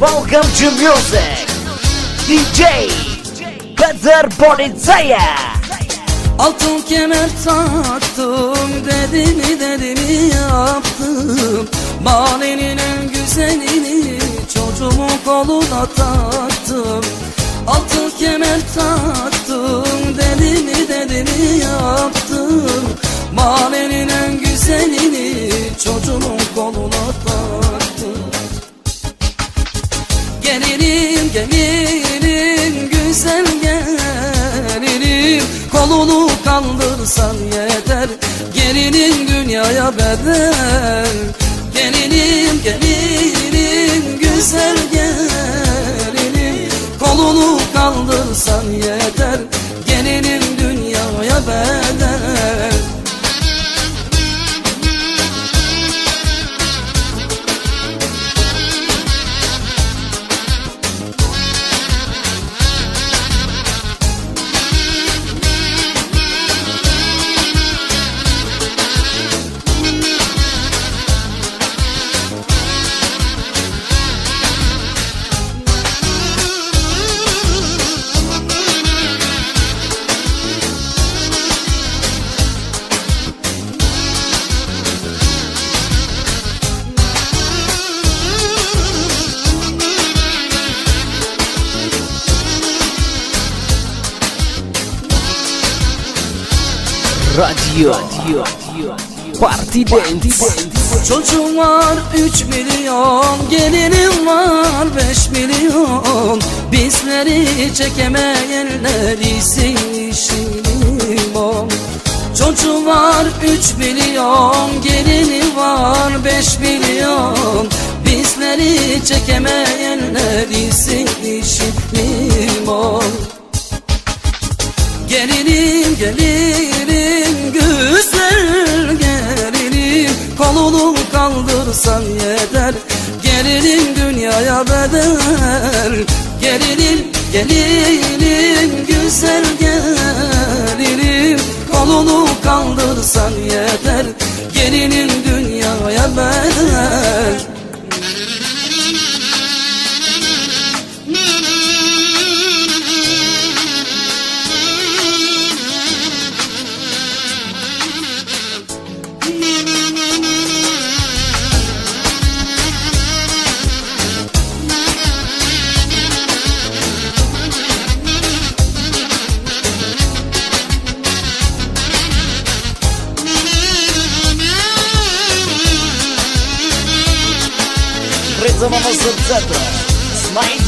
Welcome to music. DJ Peter Polizaya Altın kemer taktım Dedimi dedimi yaptım. Mahallenin en güzelini Çocuğumun koluna taktım. Altın kemer taktım Dedimi dedimi yaptım. Mahallenin en güzelini Çocuğumun koluna taktım Gelinim gelinim güzel gelinim. Kolunu kaldırsan yeter Gelinin dünyaya bedel. Gelinim gelinim güzel gelinim. Kolunu kaldırsan yeter Gelinin dünyaya bedel Radio Party Dance. Çocuğum var 3 milyon. Gelinim var 5 milyon. Bizleri çekemeyenler isim işim ol Çocuğum var 3 milyon. Gelinim var 5 milyon. Bizleri çekemeyenler isim işim ol Gelinim gelinim Kolunu kaldırsan yeter. Gelinim dünyaya bedel. Gelinim gelinim güzel gelinim. Kolunu kaldırsan yeter. Gelinim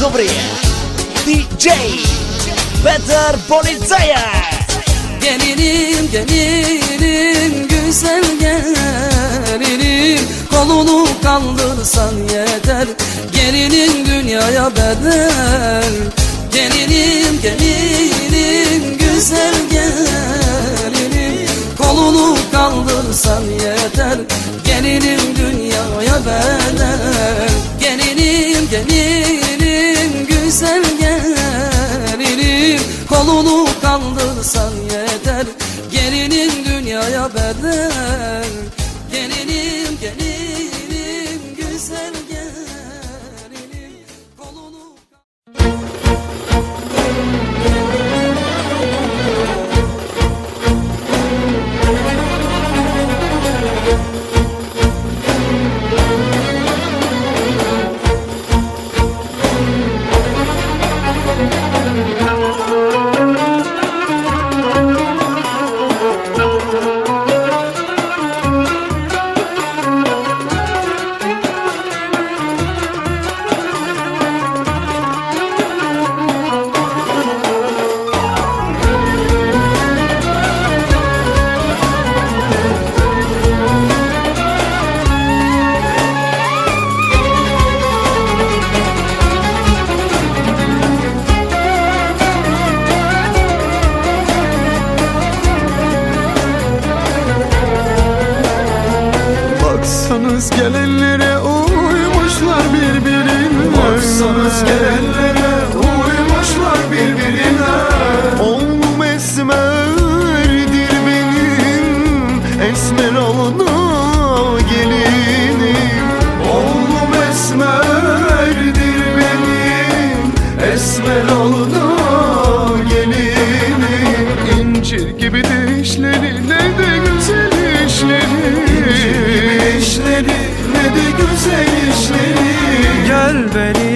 С най-добрия DJ Peter Polizaya Gelinim gelinim güzel gelinim Kolunu kaldırsan yeter Gelinin dünyaya bedel Gelinim gelinim güzel gelinim Kolunu kaldırsan yeter Gelinim dünyaya bedel Gelinim gelinim güzel gelinim Mutluluk kandırsan yeter. Gerinin dünyaya bedel. güzel işleri. Gel beni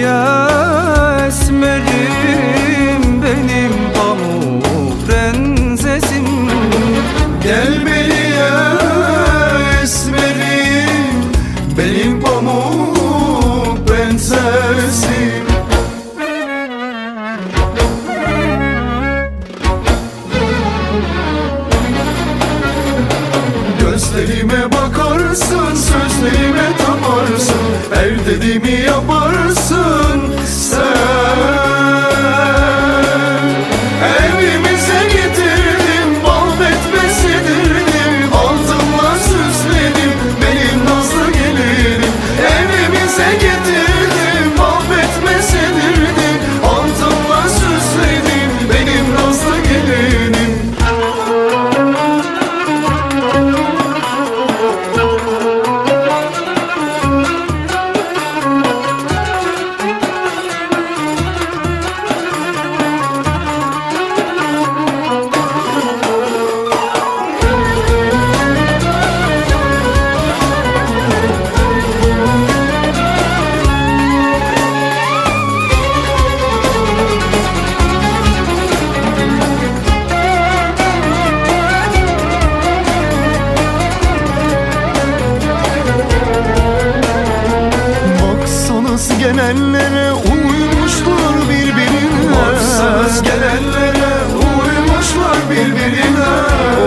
gelenlere uymuşlar birbirine. Arsız gelenlere uymuşlar birbirine.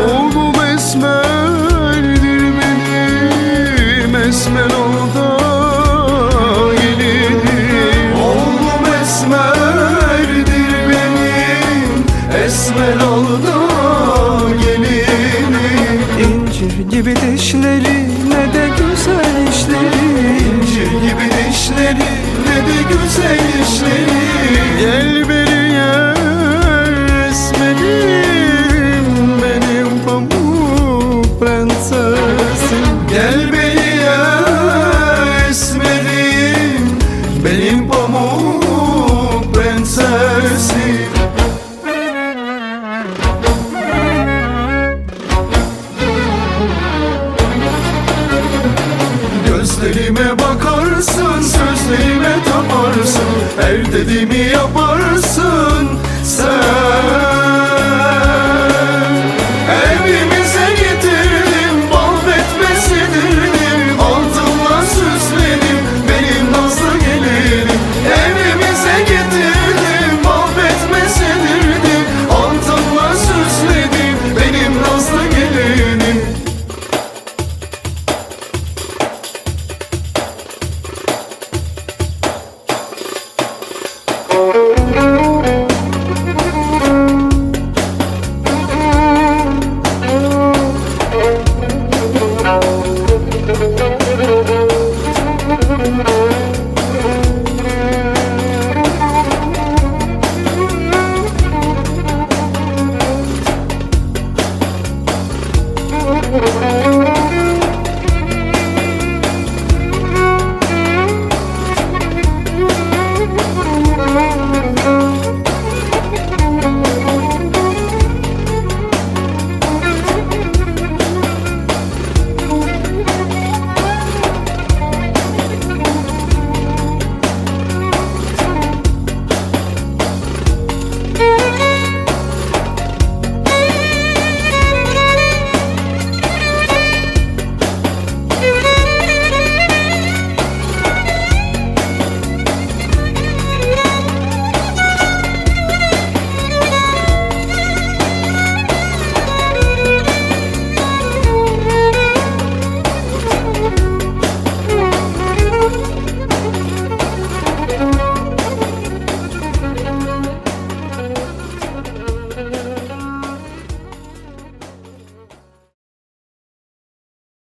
Oğlum esmerdir benim esmer oldu yenidir Oğlum esmerdir benim esmer oldu İncir gibi dişleri ne de güzel işleri. İncir gibi dişleri Gülmedi güzel işleri. Gel bir